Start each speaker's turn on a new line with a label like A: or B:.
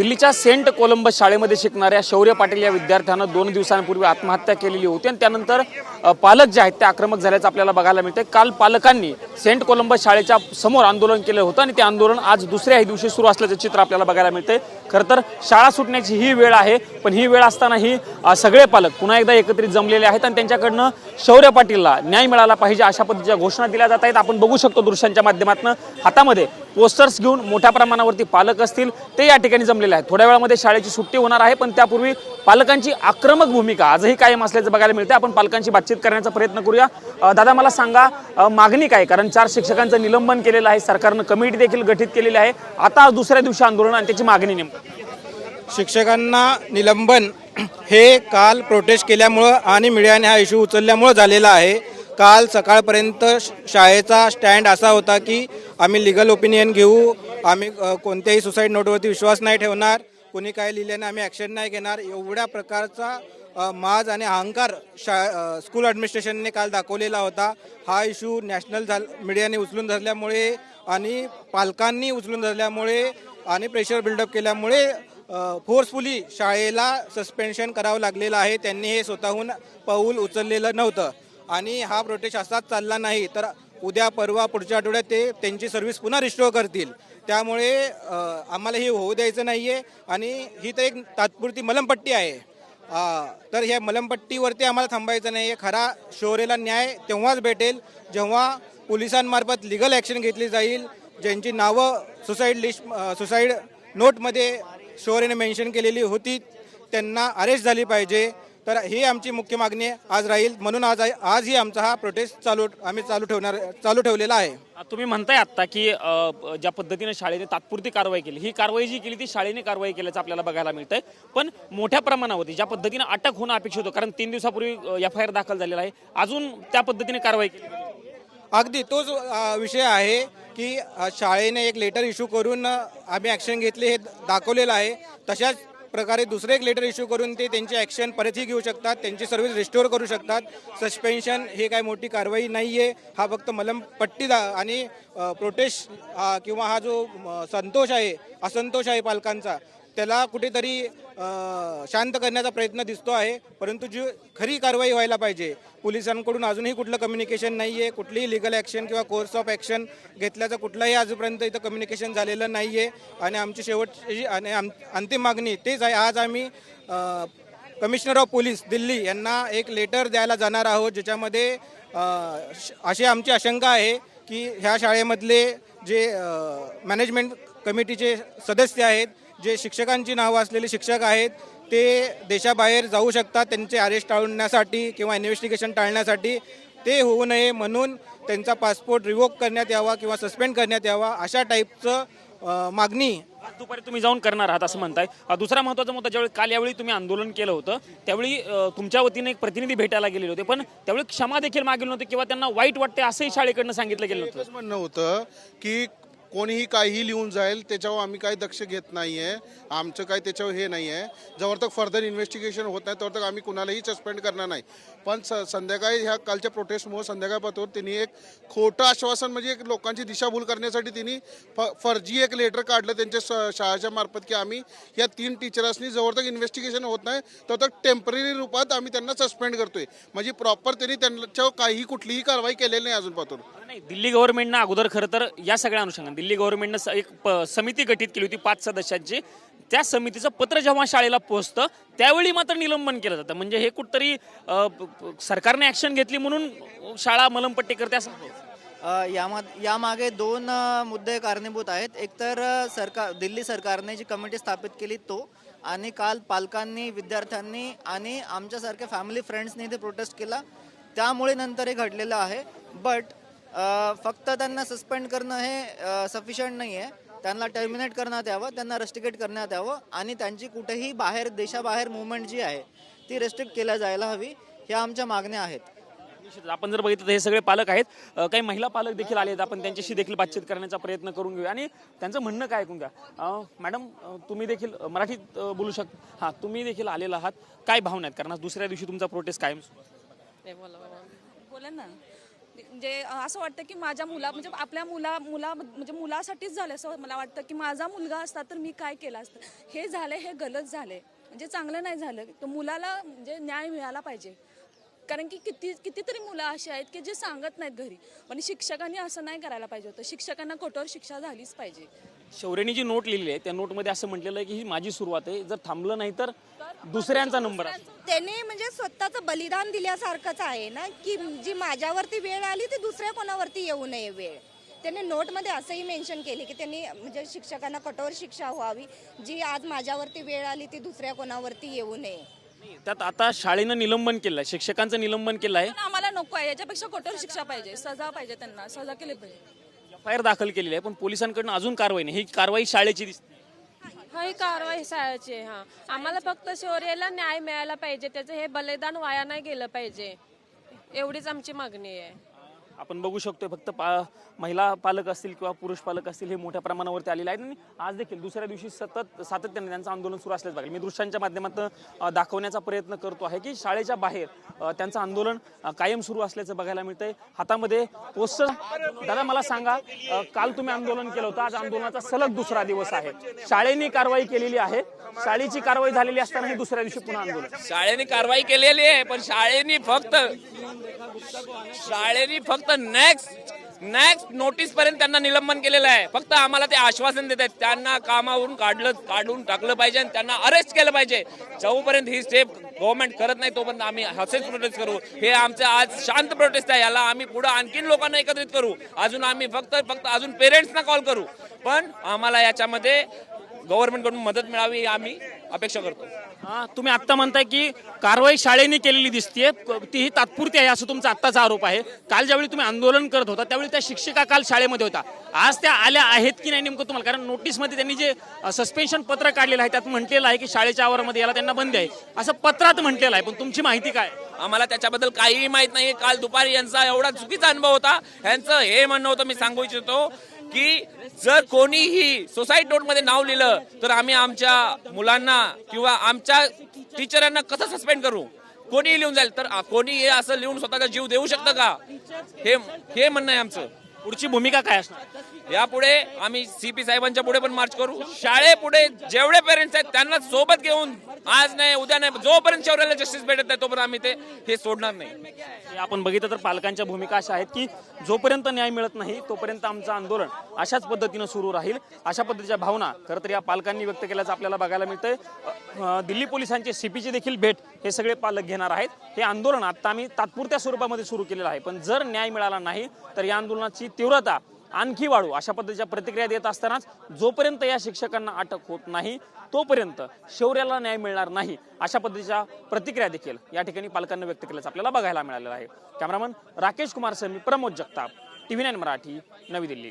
A: दिल्लीच्या Saint Columbus शाळेमध्ये शिकणाऱ्या शौर्य पाटील या विद्यार्थ्यानं दोन दिवसांपूर्वी आत्महत्या केलेली होती आणि त्यानंतर पालक जे आहेत ते आक्रमक झाल्याचं आपल्याला बघायला मिळते काल पालकांनी सेंट कोलंबस शाळेच्या समोर आंदोलन केलं होतं आणि ते आंदोलन आज दुसऱ्याही दिवशी सुरू असल्याचं चित्र आपल्याला बघायला मिळते खरं तर शाळा सुटण्याची ही वेळ आहे पण ही वेळ असतानाही सगळे पालक पुन्हा एकदा एकत्रित जमलेले आहेत आणि त्यांच्याकडनं शौर्य पाटीलला न्याय मिळाला पाहिजे अशा पद्धतीच्या घोषणा दिल्या जात आहेत. आपण बघू शकतो दृश्यांच्या माध्यमातून हातामध्ये पोस्टर्स घेऊन मोठ्या प्रमाणावरती पालक असतील ते या ठिकाणी जमलेले आहेत. थोड्या वेळामध्ये शाळेची सुट्टी होणार आहे पण त्यापूर्वी पालकांची आक्रमक भूमिका आजही कायम असल्याचं बघायला मिळते आपण पालकांशी बातचीत करण्याचा प्रयत्न करूया. दादा मला सांगा मागणी काय? कारण चार शिक्षकांचं निलंबन केलेलं आहे सरकारनं कमिटी देखील गठीत केलेली आहे. आता दुसऱ्या दिवशी आंदोलन आणि त्याची मागणी नेमकं?
B: शिक्षकांना निलंबन हे काल प्रोटेस्ट केल्यामुळं आणि मीडियाने हा इश्यू उचलल्यामुळं झालेला आहे. काल सकाळपर्यंत श- शाळेचा स्टँड असा होता की आम्ही लिगल ओपिनियन घेऊ. आम्ही कोणत्याही सुसाईड नोटवरती विश्वास नाही ठेवणार. कोणी काय लिहिल्याने आम्ही ॲक्शन नाही घेणार. एवढ्या प्रकारचा माज आणि अहंकार शा स्कूल ॲडमिनिस्ट्रेशनने काल दाखवलेला होता. हा इश्यू नॅशनल झाल मीडियाने उचलून धरल्यामुळे आणि पालकांनी उचलून धरल्यामुळे आणि प्रेशर बिल्डअप केल्यामुळे फोर्सफुली शाळेला सस्पेन्शन करावं लागलेलं आहे. त्यांनी हे स्वतःहून पाऊल उचललेलं नव्हतं. आणि हा प्रोटेस्ट असाच चालला नाही. तर उद्या परवा पुढच्या आठवड्यात ते त्यांची सर्व्हिस पुन्हा रिस्टोअर करतील. त्यामुळे आम्हाला हे होऊ द्यायचं नाही आहे आणि ही तर एक तात्पुरती मलमपट्टी आहे. तर ह्या मलमपट्टीवरती आम्हाला थांबायचं नाही आहे खरा शौर्याला न्याय तेव्हाच भेटेल जेव्हा पोलिसांमार्फत लिगल ॲक्शन घेतली जाईल ज्यांची नावं सुसाईड लिस्ट सुसाईड नोटमध्ये शौर्याने मेन्शन केलेली होती त्यांना अरेस्ट झाली पाहिजे. तर ही आमची मुख्य मागणी आज राहील. म्हणून आज आजही आमचा हा प्रोटेस्ट चालू आम्ही चालू ठेवणार चालू ठेवलेला आहे.
A: तुम्ही म्हणताय आता की ज्या पद्धतीने शाळेने तात्पुरती कारवाई केली ही कारवाई जी केली ती शाळेने कारवाई केल्याचं आपल्याला बघायला मिळतंय. पण मोठ्या प्रमाणावरती ज्या पद्धतीने अटक होणं अपेक्षित होतं कारण तीन दिवसापूर्वी एफ आय आर दाखल झालेला आहे अजून त्या पद्धतीने कारवाई केली
B: अगदी तोच विषय आहे की शाळेने एक लेटर इश्यू करून आम्ही ॲक्शन घेतली हे दाखवलेलं आहे. तशाच प्रकारे दुसरे एक लेटर इश्यू करून ते त्यांची ॲक्शन परतही घेऊ शकतात त्यांची सर्व्हिस रिस्टोअर करू शकतात. सस्पेन्शन हे काय मोठी कारवाई नाही आहे हा फक्त मलमपट्टी आणि प्रोटेस्ट किंवा हा जो संतोष आहे असंतोष आहे पालकांचा त्याला कुठेतरी शांत करण्याचा प्रयत्न दिसतो आहे. परंतु जी खरी कारवाई व्हायला पाहिजे पोलिसांकडून अजूनही कुठलं कम्युनिकेशन नाही आहे कुठलीही लिगल ॲक्शन किंवा कोर्स ऑफ ॲक्शन घेतल्याचं कुठलंही आजपर्यंत इथं कम्युनिकेशन झालेलं नाही आहे आणि आमची शेवटची आणि आम अंतिम मागणी तेच आहे. आज आम्ही कमिशनर ऑफ पोलीस दिल्ली यांना एक लेटर द्यायला जाणार आहोत ज्याच्यामध्ये श- अशी आमची आशंका आहे की ह्या शाळेमधले जे मॅनेजमेंट कमिटीचे सदस्य आहेत जे शिक्षकांची नावं असलेले शिक्षक आहेत ते देशाबाहेर जाऊ शकतात त्यांचे अरेस्ट टाळण्यासाठी किंवा इन्व्हेस्टिगेशन टाळण्यासाठी. ते होऊ नये म्हणून त्यांचा पासपोर्ट रिवोक करण्यात यावा किंवा सस्पेंड करण्यात यावा अशा टाईपचं मागणी.
A: आज दुपारी तुम्ही जाऊन करणार आहात असं म्हणताय. दुसरा महत्त्वाचा मुद्दा ज्यावेळी काल यावेळी तुम्ही आंदोलन केलं होतं त्यावेळी तुमच्या वतीने एक प्रतिनिधी भेटायला गेलेले होते पण त्यावेळी क्षमा देखील मागेल नव्हते किंवा त्यांना वाईट वाटते असंही शाळेकडनं सांगितलं गेलं होतं
C: म्हणणं होतं की कोणीही काहीही लिहून जाईल त्याच्यावर आम्ही काही दक्ष घेत नाही आहे आमचं काही त्याच्यावर हे नाही आहे जवळ तक फर्दर इन्व्हेस्टिगेशन होत नाही तोवर तक आम्ही कुणालाही सस्पेंड करणार नाही. पण स संध्याकाळी ह्या कालच्या प्रोटेस्टमुळे संध्याकाळपासून त्यांनी एक खोटं आश्वासन म्हणजे एक लोकांची दिशाभूल करण्यासाठी त्यांनी फ फर्जी एक लेटर काढलं त्यांच्या स- शाळेच्या मार्फत की आम्ही या तीन टीचर्सनी जवळ तक इन्व्हेस्टिगेशन होत नाही तर तक टेंपररी रूपात आम्ही त्यांना सस्पेंड करतोय. म्हणजे प्रॉपर त्यांनी त्यांच्यावर काहीही कुठलीही कारवाई केलेली नाही अजूनपासून.
A: नाही दिल्ली गव्हर्नमेंटनं अगोदर खरं तर या सगळ्या अनुषंगाने दिल्ली गव्हर्नमेंटनं एक प- समिती गठीत केली होती पाच सदस्यांची. त्या समितीचं पत्र जेव्हा शाळेला पोहोचतं त्यावेळी मात्र निलंबन केलं जातं. म्हणजे हे कुठतरी सरकारने ऍक्शन घेतली म्हणून शाळा मलमपट्टी करते असं?
D: यामा यामागे दोन मुद्दे कारणीभूत आहेत. एकतर सरकार दिल्ली सरकारने जी कमिटी स्थापित केली तो आणि काल पालकांनी विद्यार्थ्यांनी आणि आमच्यासारख्या फॅमिली फ्रेंड्सनी इथे प्रोटेस्ट केला. त्यामुळे नंतर हे घडलेलं आहे. बट फक्त त्यांना सस्पेंड करणं हे सफिशियंट नाही आहे त्यांना टर्मिनेट करण्यात यावं त्यांना रेस्ट्रिकेट करण्यात यावं आणि त्यांची कुठेही बाहेर देशाबाहेर मुवमेंट जी आहे ती रेस्ट्रिक्ट केल्या जायला हवी. ह्या आमच्या मागण्या आहेत.
A: निश्चितच. आपण जर बघितलं तर हे सगळे पालक आहेत. अ, काही महिला पालक देखील आले आहेत. आपण त्यांच्याशी देखील बातचीत करण्याचा प्रयत्न करून घेऊया. आणि त्यांचं म्हणणं काय ऐकून घ्या? अ, मॅडम अ, तुम्ही देखील अ, मराठीत अ, बोलू शकता हां तुम्ही देखील आलेला आहात. काय भावना आहेत? कारण आज दुसऱ्या दिवशी तुमचा प्रोटेस्ट कायम सुरू आहे.
E: बोला ना. म्हणजे असं वाटतं की माझ्या मुला म्हणजे आपल्या मुला मुला म्हणजे मुलासाठीच झालं. असं मला वाटतं की माझा मुलगा असता तर मी काय केलं असतं? हे झालं हे गलत झाले म्हणजे चांगलं नाही झालं. तर मुलाला म्हणजे न्याय मिळाला पाहिजे. कारण की किती कितीतरी मुलं अशी आहेत की जे सांगत नाहीत घरी. पण शिक्षकांनी असं नाही करायला पाहिजे होतं. शिक्षकांना कठोर शिक्षा झालीच पाहिजे.
A: शौर्यनी जी नोट लिहिली आहे त्या नोटमध्ये असं म्हटलेलं आहे की ही माझी सुरुवात आहे. जर थांबलं नाही तर दुसऱ्यांचा नंबर आहे
F: त्याने म्हणजे स्वतःचं बलिदान दिल्यासारखंच आहे ना की जी माझ्यावरती वेळ आली ती दुसऱ्या कोणावरती येऊ नये वेळ. त्याने नोटमध्ये असंही मेन्शन केले की त्यांनी म्हणजे शिक्षकांना कठोर शिक्षा व्हावी. जी आज माझ्यावरती वेळ आली ती दुसऱ्या कोणावरती येऊ नये.
A: त्यात आता शाळेनं निलंबन केलं आहे शिक्षकांचं निलंबन केलं आहे
E: आम्हाला नको आहे याच्यापेक्षा कठोर शिक्षा पाहिजे सजा पाहिजे त्यांना सजा केली पाहिजे.
A: एफ आय आर दाखल केलेली आहे पण पोलिसांकडनं अजून कारवाई नाही ही कारवाई शाळेची दिसते.
G: हा ही कारवाई शाळेची आहे हा. आम्हाला फक्त शौर्याला न्याय मिळायला पाहिजे त्याचं हे बलिदान वाया नाही गेलं पाहिजे एवढीच आमची मागणी आहे.
A: आपण बघू शकतोय फक्त पा महिला पालक असतील किंवा पुरुष पालक असतील हे मोठ्या प्रमाणावरती आलेले आहेत. आणि आज देखील दुसऱ्या दिवशी सतत सातत्याने त्यांचं आंदोलन सुरू असल्याचं बघायला मी दृश्यांच्या माध्यमातून दाखवण्याचा प्रयत्न करतो आहे की शाळेच्या बाहेर त्यांचं आंदोलन कायम सुरू असल्याचं बघायला मिळतंय. हातामध्ये पोस्टर. दादा मला सांगा काल तुम्ही आंदोलन केलं होतं. आज आंदोलनाचा सलग दुसरा दिवस आहे. शाळेने कारवाई केलेली आहे. शाळेची कारवाई झालेली असतानाही दुसऱ्या दिवशी पुन्हा आंदोलन.
H: शाळेने कारवाई केलेली आहे पण शाळेने फक्त शाळेने फक्त नेक्स्ट नेक्स्ट नोटीस पर्यंत त्यांना निलंबन केलेलं आहे. फक्त आम्हाला ते आश्वासन देत आहेत. त्यांना कामावरून काढलं काढून टाकलं पाहिजे आणि त्यांना अरेस्ट केलं पाहिजे. जोपर्यंत ही स्टेप गव्हर्नमेंट करत नाही तोपर्यंत आम्ही हसेच प्रोटेस्ट करू. हे आमचं आज शांत प्रोटेस्ट आहे. याला आम्ही पुढे आणखीन लोकांना एकत्रित करू. अजून आम्ही फक्त फक्त अजून पेरेंट्सना कॉल करू. पण आम्हाला याच्यामध्ये गव्हर्नमेंटकडून मदत मिळावी आम्ही अपेक्षा करतो.
A: हा तुम्ही आत्ता म्हणताय की कारवाई शाळेने केलेली दिसतीये क- तीही तात्पुरती आहे असं तुमचा आत्ताचा आरोप आहे. काल ज्यावेळी तुम्ही आंदोलन करत होता त्यावेळी त्या शिक्षिका काल शाळेमध्ये होता आज त्या आल्या आहेत की नाही नेमकं तुम्हाला? कारण नोटीसमध्ये त्यांनी जे सस्पेन्शन पत्र काढलेलं आहे त्यात म्हटलेलं आहे की शाळेच्या आवारामध्ये याला त्यांना बंदी आहे. असं पत्रात म्हटलेलं आहे पण तुमची माहिती काय?
H: आम्हाला त्याच्याबद्दल काहीही माहीत नाही काल दुपारी यांचा एवढा चुकीचा अनुभव होता. यांचं हे म्हणणं होतं मी सांगू इच्छितो की जर कोणीही सोसायटी नोटमध्ये नाव लिहिलं तर आम्ही आमच्या मुलांना किंवा आमच्या टीचरांना कसं सस्पेंड करू? कोणीही लिहून जाईल. तर कोणी हे असं लिहून स्वतःचा जीव देऊ शकतं का? हे हे म्हणणं आहे आमचं.
A: पुढची भूमिका काय असणार?
H: यापुढे आम्ही सीपी साहेबांच्या पुढे पण मार्च करू. शाळेपुढे जेवढे पेरेंट्स आहेत त्यांना सोबत घेऊन आज नाही उद्या नाही जोपर्यंत शौर्याला जस्टिस भेटत नाही तोपर्यंत आम्ही ते हे सोडणार नाही.
A: आपण बघितलं तर पालकांच्या भूमिका अशा आहेत की जोपर्यंत न्याय मिळत नाही तोपर्यंत आमचं आंदोलन अशाच पद्धतीनं सुरू राहील. अशा पद्धतीच्या भावना खरं तर या पालकांनी व्यक्त केल्याचं आपल्याला बघायला मिळतंय. दिल्ली पोलिसांची सीपीची देखील भेट हे सगळे पालक घेणार आहेत. हे आंदोलन आता आम्ही तात्पुरत्या स्वरूपामध्ये सुरू केलेलं आहे. पण जर न्याय मिळाला नाही तर या आंदोलनाची तीव्रता आणखी वाढू अशा पद्धतीच्या प्रतिक्रिया देत असतानाच जोपर्यंत या शिक्षकांना अटक होत नाही तोपर्यंत शौर्याला न्याय मिळणार नाही अशा पद्धतीच्या प्रतिक्रिया देखील या ठिकाणी पालकांनी व्यक्त केल्याचं आपल्याला बघायला मिळालेलं आहे. कॅमेरामन राकेश कुमार सर मी प्रमोद जगताप टीव्ही नाईन मराठी नवी दिल्ली.